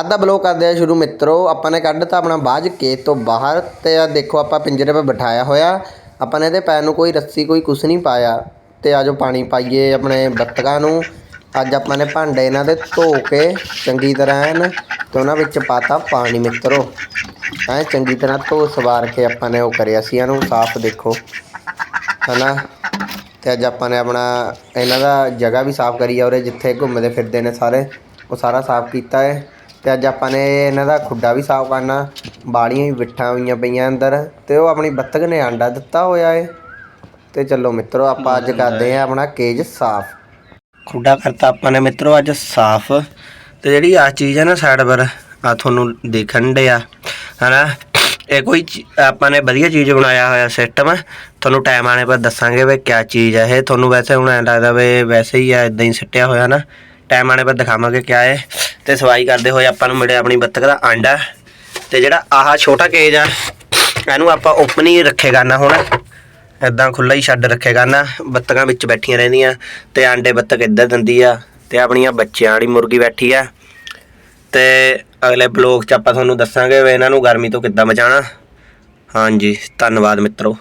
ਅੱਧਾ ਬਲੋ ਕਰਦੇ ਆ ਸ਼ੁਰੂ ਮਿੱਤਰੋ, ਆਪਾਂ ਨੇ ਕੱਢਤਾ ਆਪਣਾ ਬਾਜ ਕੇ ਤੋਂ ਬਾਹਰ ਤੇ ਆ ਦੇਖੋ ਆਪਾਂ ਪਿੰਜਰੇ 'ਤੇ ਬਿਠਾਇਆ ਹੋਇਆ। ਆਪਾਂ ਨੇ ਇਹਦੇ ਪੈਰ ਨੂੰ ਕੋਈ ਰੱਸੀ, ਕੋਈ ਕੁਛ ਨਹੀਂ ਪਾਇਆ। ਤੇ ਆਜੋ ਪਾਣੀ ਪਾਈਏ ਆਪਣੇ ਬੱਤਕਾਂ ਨੂੰ। ਅੱਜ ਆਪਾਂ ਨੇ ਭਾਂਡੇ ਇਹਨਾਂ ਦੇ ਧੋ ਕੇ ਚੰਗੀ ਤਰ੍ਹਾਂ ਐਨ ਤੇ ਉਹਨਾਂ ਵਿੱਚ ਪਾਤਾ ਪਾਣੀ ਮਿੱਤਰੋ। ਐ ਚੰਗੀ ਤਰ੍ਹਾਂ ਧੋ ਸਵਾਰ ਕੇ ਆਪਾਂ ਨੇ ਉਹ ਕਰਿਆ ਸੀ, ਇਹਨੂੰ ਸਾਫ਼ ਦੇਖੋ। ਹਨਾ? ਤੇ ਅੱਜ ਆਪਾਂ ਨੇ ਆਪਣਾ ਇਹਨਾਂ ਦਾ ਜਗ੍ਹਾ ਵੀ ਸਾਫ਼ ਕਰੀ ਆ, ਉਰੇ ਜਿੱਥੇ ਘੁੰਮਦੇ ਫਿਰਦੇ ਨੇ ਸਾਰੇ, ਉਹ ਸਾਰਾ ਸਾਫ਼ ਕੀਤਾ ਹੈ। ਤੇ ਅੱਜ ਆਪਾਂ ਨੇ ਇਹਨਾਂ ਦਾ ਖੁੱਡਾ ਵੀ ਸਾਫ਼ ਕਰਨਾ ਬਾਲੀਆਂ ਵੀ ਬਿੱਠਾਂ ਹੋਈਆਂ ਪਈਆਂ ਅੰਦਰ ਤੇ ਉਹ ਆਪਣੀ ਬੱਤਕ ਨੇ ਆਂਡਾ ਦਿੱਤਾ ਹੋਇਆ ਏ। ਤੇ ਚੱਲੋ ਮਿੱਤਰੋ ਆਪਾਂ ਅੱਜ ਕਰਦੇ ਆ ਆਪਣਾ ਕੇਜ ਸਾਫ਼। ਖੁੱਡਾ ਕਰਤਾ ਆਪਾਂ ਨੇ ਮਿੱਤਰੋ ਅੱਜ ਸਾਫ਼। ਤੇ ਜਿਹੜੀ ਆ ਚੀਜ਼ ਹੈ ਨਾ ਸਾਈਡ ਪਰ ਆ ਤੁਹਾਨੂੰ ਦੇਖਣ ਡਿਆ ਹਨਾ? ਇਹ ਕੋਈ ਆਪਾਂ ਨੇ ਵਧੀਆ ਚੀਜ਼ ਬਣਾਇਆ ਹੋਇਆ ਸਿਸਟਮ ਤੁਹਾਨੂੰ ਟਾਈਮ ਆਣੇ ਪਰ ਦੱਸਾਂਗੇ ਵੀ ਕਿਆ ਚੀਜ਼ ਹੈ। ਇਹ ਤੁਹਾਨੂੰ ਵੈਸੇ ਹੁਣ ਐਂ ਲੱਗਦਾ ਵੀ ਵੈਸੇ ਹੀ ਆ ਇਦਾਂ ਹੀ ਸਿੱਟਿਆ ਹੋਇਆ ਨਾ। ਟਾਈਮ ਆਣੇ ਪਰ ਦਿਖਾਵਾਂਗੇ ਕਿਆ ਹੈ। ਤੇ ਸਵਾਈ ਕਰਦੇ ਹੋਏ ਆਪਾਂ ਨੂੰ ਮਿਲਿਆ ਆਪਣੀ ਬੱਤਕ ਦਾ ਆਂਡਾ ਤੇ ਜਿਹੜਾ ਆਹ ਛੋਟਾ ਕੇਜ ਆ, ਇਹਨੂੰ ਆਪਾਂ ਓਪਨ ਹੀ ਰੱਖੇ ਕਰਨਾ ਹੁਣ। ਇਦਾਂ ਖੁੱਲਾ ਹੀ ਛੱਡ ਰੱਖੇ ਕਰਨਾ ਬੱਤਕਾਂ ਵਿੱਚ ਬੈਠੀਆਂ ਰਹਿੰਦੀਆਂ। ਤੇ ਆਂਡੇ ਬੱਤਕ ਇੱਧਰ ਦਿੰਦੀ ਆ, ਤੇ ਆਪਣੀਆਂ ਬੱਚਿਆਂ ਵਾਲੀ ਮੁਰਗੀ ਬੈਠੀ ਆ। ਤੇ ਅਗਲੇ ਬਲੌਗ 'ਚ ਆਪਾਂ ਤੁਹਾਨੂੰ ਦੱਸਾਂਗੇ ਵੀ ਇਹਨਾਂ ਨੂੰ ਗਰਮੀ ਤੋਂ ਕਿੱਦਾਂ ਬਚਾਉਣਾ। ਹਾਂਜੀ, ਧੰਨਵਾਦ ਮਿੱਤਰੋ।